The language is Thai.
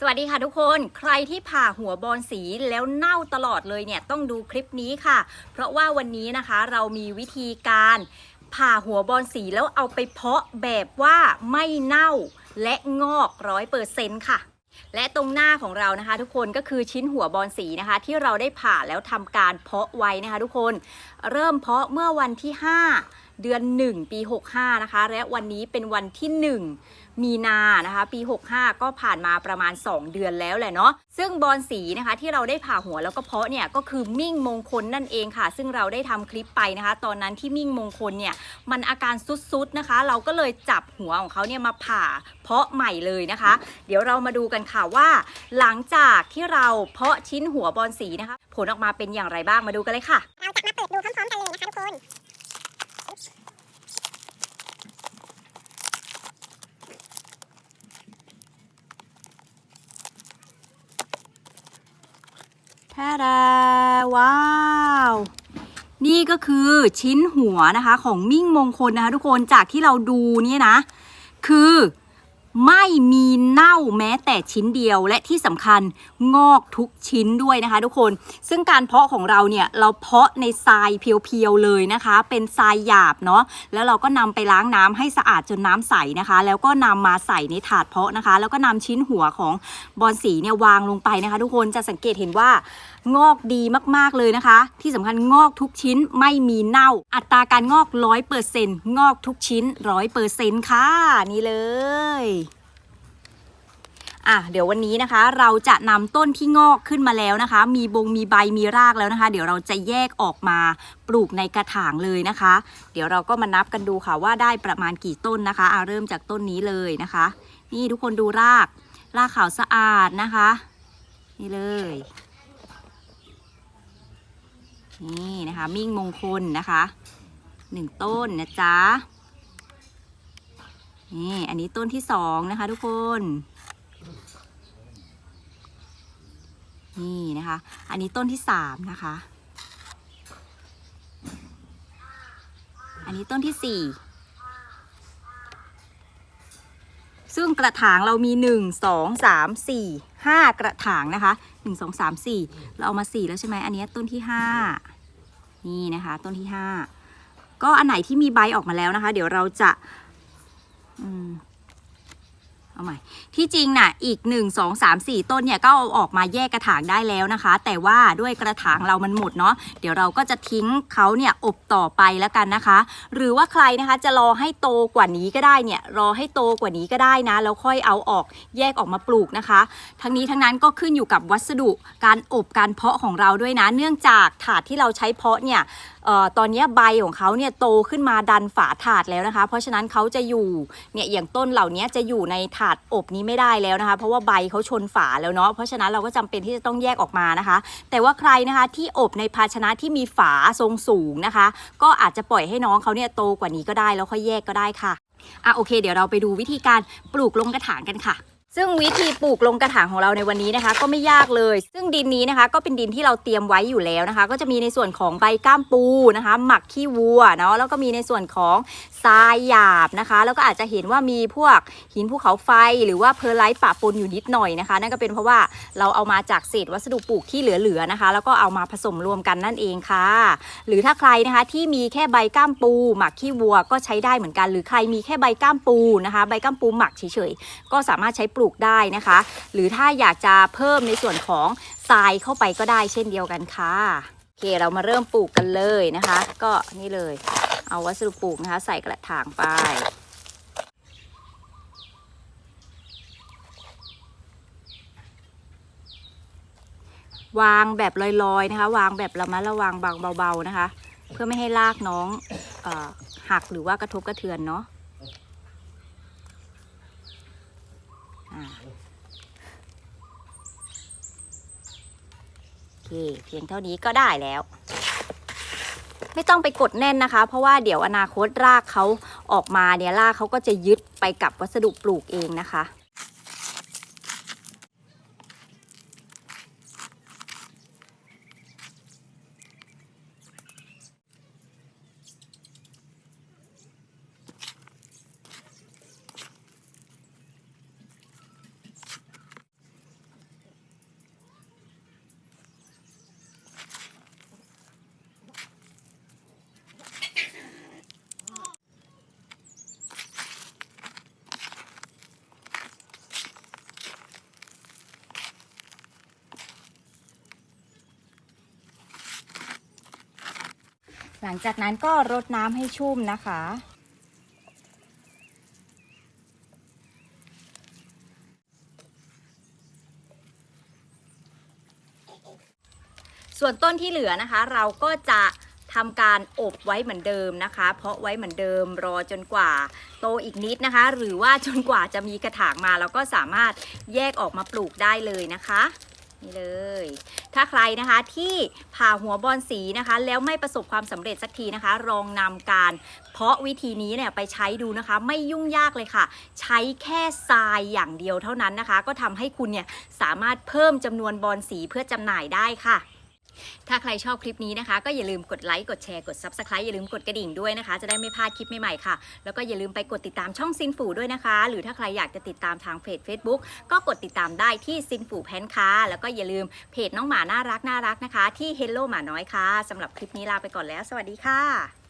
สวัสดีค่ะทุกคนใครที่ผ่าหัวบอลสีแล้วเน่าตลอดเลยเนี่ยต้องดูคลิปนี้ค่ะ เพราะว่าวันนี้นะคะเรามีวิธีการผ่าหัวบอลสีแล้วเอาไปเพาะแบบว่าไม่เน่าและงอกร้อยเปอร์เซ็นต์ค่ะ และตรงหน้าของเรานะคะ ทุกคนก็คือชิ้นหัวบอลสีนะคะ ที่เราได้ผ่าแล้วทำการเพาะไว้นะคะ ทุกคนเริ่มเพาะเมื่อวันที่ 5 เดือน 1 ปี 65 นะคะ และวันนี้เป็นวันที่ 1 มีนานะคะ ปี 65 ก็ผ่านมาประมาณ 2 เดือนแล้วแหละเนาะซึ่งบอลสีนะคะที่เราได้ผ่าหัวแล้วก็เพาะเนี่ยก็คือมิ่งมงคลนั่นเองค่ะ ซึ่งเราได้ทำคลิปไปนะคะ ตอนนั้นที่มิ่งมงคลเนี่ยมันอาการซุดๆนะคะ เราก็เลยจับหัวของเขาเนี่ยมาผ่าเพาะใหม่เลยนะคะ เดี๋ยวเรามาดูกันค่ะว่า หลังจากที่เราเพาะชิ้นหัวบอลสีนะคะ ผลออกมาเป็นอย่างไรบ้างมาดูกันเลยค่ะ เราจะมาเปิดดูพร้อมๆกันเลยนะคะทุกคน แท้ดาว้าว นี่ก็คือชิ้นหัวนะคะ ของมิ่งมงคลนะคะ ทุกคนจากที่เราดูเนี่ยนะ คือ ไม่มีเน่าแม้แต่ชิ้นเดียวและที่สำคัญงอกทุกชิ้นด้วยนะคะ ทุกคน ซึ่งการเพาะของเราเนี่ยเราเพาะในทรายเพียวๆเลยนะคะ เป็นทรายหยาบเนาะแล้วเราก็นำไปล้างน้ำให้สะอาดจนน้ำใสนะคะ แล้วก็นำมาใส่ในถาดเพาะนะคะ แล้วก็นำชิ้นหัวของบอลสีเนี่ยวางลงไปนะคะ ทุกคนจะสังเกตเห็นว่า งอกดีมากๆเลยนะคะ ที่สำคัญงอกทุกชิ้นไม่มีเน่า อัตราการงอกร้อยเปอร์เซ็นงอกทุกชิ้นร้อยเปอร์เซ็นค่ะ นี่เลยอะเดี๋ยววันนี้นะคะ เราจะนำต้นที่งอกขึ้นมาแล้วนะคะ มีบงมีใบมีรากแล้วนะคะ เดี๋ยวเราจะแยกออกมาปลูกในกระถางเลยนะคะ เดี๋ยวเราก็มานับกันดูค่ะว่าได้ประมาณกี่ต้นนะคะเอะเริ่มจากต้นนี้เลยนะคะ นี่ทุกคนดูราก รากขาวสะอาดนะคะ นี่เลย นี่นะคะ มิ่งมงคลนะคะหนึ่งต้นนะจ๊ะนี่อันนี้ต้นที่สองนะคะทุกคน นี่นะคะ อันนี้ต้นที่สามนะคะ อันนี้ต้นที่สี่ซึ่งกระถางเรามีหนึ่งสองสามสี่ ห้ากระถางนะคะหนึ่งสองสามสี่เราเอามาสี่แล้วใช่ไหมอันนี้ต้นที่ห้านี่นะคะ ต้นที่ห้าก็อันไหนที่มีใบออกมาแล้วนะคะ เดี๋ยวเราจะ เอาใหม่ ที่จริงน่ะ อีก 1 2 3 4 ต้นเนี่ยก็เอาออกมาแยกกระถางได้แล้วนะคะ แต่ว่าด้วยกระถางเรามันหมดเนาะ เดี๋ยวเราก็จะทิ้งเขาเนี่ยอบต่อไปแล้วกันนะคะ หรือว่าใครนะคะจะรอให้โตกว่านี้ก็ได้เนี่ย รอให้โตกว่านี้ก็ได้นะ แล้วค่อยเอาออกแยกออกมาปลูกนะคะ ทั้งนี้ทั้งนั้นก็ขึ้นอยู่กับวัสดุ การอบการเพาะของเราด้วยนะ เนื่องจากถาดที่เราใช้เพาะเนี่ยออตอนนี้ใบของเขาเนี่ยโตขึ้นมาดันฝาถาดแล้วนะคะ เพราะฉะนั้นเขาจะอยู่เนี่ยอย่างต้นเหล่านี้จะอยู่ในถาดอบนี้ไม่ได้แล้วนะคะ เพราะว่าใบเขาชนฝาแล้วเนาะเพราะฉะนั้นเราก็จำเป็นที่จะต้องแยกออกมานะคะ แต่ว่าใครนะคะที่อบในภาชนะที่มีฝาทรงสูงนะคะ ก็อาจจะปล่อยให้น้องเขาเนี่ยโตกว่านี้ก็ได้แล้วค่อยแยกก็ได้ค่ะอะโอเค เดี๋ยวเราไปดูวิธีการปลูกลงกระถางกันค่ะ ซึ่งวิธีปลูกลงกระถางของเราในวันนี้นะคะ ก็ไม่ยากเลย ซึ่งดินนี้นะคะ ก็เป็นดินที่เราเตรียมไว้อยู่แล้วนะคะ ก็จะมีในส่วนของใบก้ามปูนะคะ หมักขี้วัวเนาะแล้วก็มีในส่วนของทรายหยาบนะคะ แล้วก็อาจจะเห็นว่ามีพวกหินภูเขาไฟหรือว่าเพอร์ไลท์ปะปนอยู่นิดหน่อยนะคะ นั่นก็เป็นเพราะว่าเราเอามาจากเศษวัสดุปลูกที่เหลือๆนะคะ แล้วก็เอามาผสมรวมกันนั่นเองค่ะ หรือถ้าใครนะคะที่มีแค่ใบก้ามปู หมักขี้วัวก็ใช้ได้เหมือนกัน หรือใครมีแค่ใบก้ามปูนะคะ ใบก้ามปูหมักเฉยๆก็สามารถใช้ปลูกได้นะคะ หรือถ้าอยากจะเพิ่มในส่วนของทรายเข้าไปก็ได้เช่นเดียวกันค่ะโอเคเรามาเริ่มปลูกกันเลยนะคะ ก็นี่เลย เอาวัสดุปลูกนะคะ ใส่กระถางไปวางแบบลอยๆนะคะ วางแบบระมัดระวังบางเบาๆนะคะ เพื่อไม่ให้ลากน้องอหักหรือว่ากระทบกระเทือนเนาะอ่า โอเค เพียงเท่านี้ก็ได้แล้ว ไม่ต้องไปกดแน่นนะคะ เพราะว่าเดี๋ยวอนาคตรากเขาออกมาเนี่ยรากเขาก็จะยึดไปกับวัสดุปลูกเองนะคะ หลังจากนั้นก็รดน้ำให้ชุ่มนะคะ ส่วนต้นที่เหลือนะคะ เราก็จะทำการอบไว้เหมือนเดิมนะคะ เพราะไว้เหมือนเดิมรอจนกว่าโตอีกนิดนะคะ หรือว่าจนกว่าจะมีกระถางมาเราก็สามารถแยกออกมาปลูกได้เลยนะคะ นี่เลย ถ้าใครนะคะที่ผ่าหัวบอลสีนะคะ แล้วไม่ประสบความสำเร็จสักทีนะคะลองนำการเพาะวิธีนี้เนี่ยไปใช้ดูนะคะ ไม่ยุ่งยากเลยค่ะ ใช้แค่ทรายอย่างเดียวเท่านั้นนะคะ ก็ทำให้คุณเนี่ยสามารถเพิ่มจำนวนบอลสีเพื่อจำหน่ายได้ค่ะ ถ้าใครชอบคลิปนี้นะคะ ก็อย่าลืมกดไลค์กดแชร์กด Subscribe อย่าลืมกดกระดิ่งด้วยนะคะ จะได้ไม่พลาดคลิปใหม่ๆค่ะ แล้วก็อย่าลืมไปกดติดตามช่องซินฟูด้วยนะคะ หรือถ้าใครอยากจะติดตามทางเพจ Facebook ก็กดติดตามได้ที่ซินฟูแพนค่ะแล้วก็อย่าลืมเพจน้องหมาน่ารักน่ารักนะคะ ที่ Hello หมาน้อยค่ะสำหรับคลิปนี้ลาไปก่อนแล้ว สวัสดีค่ะ